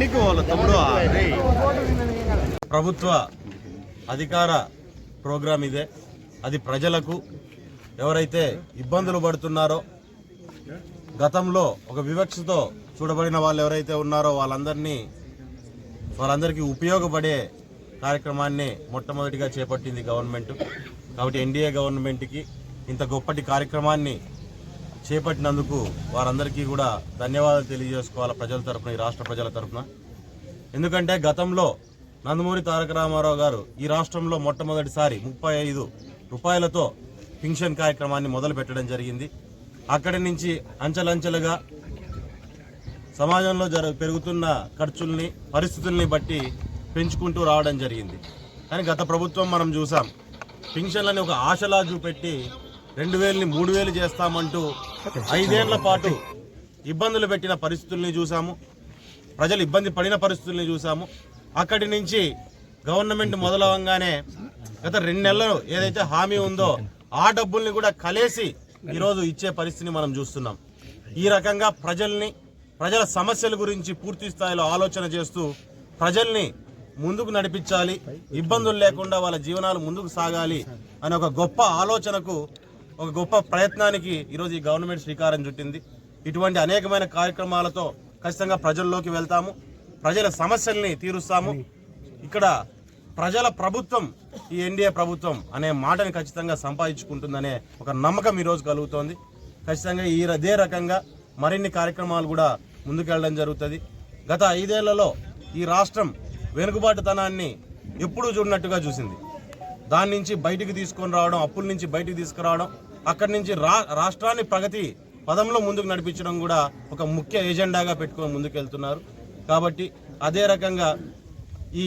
ಹೆಣ್ಣಿಗೆ ಹೋಗಲ್ಲ ప్రభుత్వ అధికార ప్రోగ్రాం ఇదే. అది ప్రజలకు ఎవరైతే ఇబ్బందులు పడుతున్నారో గతంలో ఒక వివక్షతో చూడబడిన వాళ్ళు ఎవరైతే ఉన్నారో వాళ్ళందరినీ వాళ్ళందరికీ ఉపయోగపడే కార్యక్రమాన్ని మొట్టమొదటిగా చేపట్టింది గవర్నమెంట్. కాబట్టి ఎన్డీఏ గవర్నమెంట్కి ఇంత గొప్పటి కార్యక్రమాన్ని చేపట్టినందుకు వారందరికీ కూడా ధన్యవాదాలు తెలియజేసుకోవాలి ప్రజల తరపున ఈ రాష్ట్ర ప్రజల తరపున. ఎందుకంటే గతంలో నందమూరి తారక రామారావు గారు ఈ రాష్ట్రంలో మొట్టమొదటిసారి ముప్పై ఐదు రూపాయలతో పింఛన్ కార్యక్రమాన్ని మొదలు పెట్టడం జరిగింది. అక్కడి నుంచి అంచెలంచెలుగా సమాజంలో జరు పెరుగుతున్న ఖర్చుల్ని పరిస్థితుల్ని బట్టి పెంచుకుంటూ రావడం జరిగింది. కానీ గత ప్రభుత్వం మనం చూసాం పింఛన్లని ఒక ఆశలా చూపెట్టి రెండు వేలని మూడు వేలు చేస్తామంటూ ఐదేళ్ళ పాటు ఇబ్బందులు పెట్టిన పరిస్థితుల్ని చూసాము ప్రజలు ఇబ్బంది పడిన పరిస్థితుల్ని చూసాము అక్కడి నుంచి గవర్నమెంట్ మొదలవంగానే గత రెండు నెలలు ఏదైతే హామీ ఉందో ఆ డబ్బుల్ని కూడా కలేసి ఈరోజు ఇచ్చే పరిస్థితిని మనం చూస్తున్నాం. ఈ రకంగా ప్రజల్ని ప్రజల సమస్యల గురించి పూర్తి స్థాయిలో ఆలోచన చేస్తూ ప్రజల్ని ముందుకు నడిపించాలి ఇబ్బందులు లేకుండా వాళ్ళ జీవనాలు ముందుకు సాగాలి అనే ఒక గొప్ప ఆలోచనకు ఒక గొప్ప ప్రయత్నానికి ఈరోజు ఈ గవర్నమెంట్ శ్రీకారం చుట్టింది. ఇటువంటి అనేకమైన కార్యక్రమాలతో ఖచ్చితంగా ప్రజల్లోకి వెళ్తాము. ప్రజల సమస్యల్ని తీరుస్తాము. ఇక్కడ ప్రజల ప్రభుత్వం ఈ ఎన్డీఏ ప్రభుత్వం అనే మాటని ఖచ్చితంగా సంపాదించుకుంటుందనే ఒక నమ్మకం ఈరోజు కలుగుతోంది. ఖచ్చితంగా ఈ అదే రకంగా మరిన్ని కార్యక్రమాలు కూడా ముందుకెళ్ళడం జరుగుతుంది. గత ఐదేళ్ళలో ఈ రాష్ట్రం వెనుకబాటుతనాన్ని ఎప్పుడూ చూడనట్టుగా చూసింది. దాని నుంచి బయటికి తీసుకొని రావడం అప్పుల నుంచి బయటికి తీసుకురావడం అక్కడి నుంచి రా రాష్ట్రాన్ని ప్రగతి పదంలో ముందుకు నడిపించడం కూడా ఒక ముఖ్య ఎజెండాగా పెట్టుకొని ముందుకు వెళ్తున్నారు కాబట్టి అదే రకంగా ఈ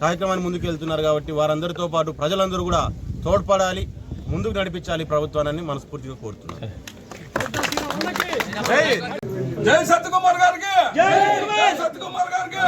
కార్యక్రమాన్ని ముందుకు వెళ్తున్నారు కాబట్టి వారందరితో పాటు ప్రజలందరూ కూడా తోడ్పడాలి ముందుకు నడిపించాలి ప్రభుత్వాన్ని మనస్ఫూర్తిగా కోరుతున్నారు జై సత్యకుమార్ గారికి. జై సత్యకుమార్ గారికి.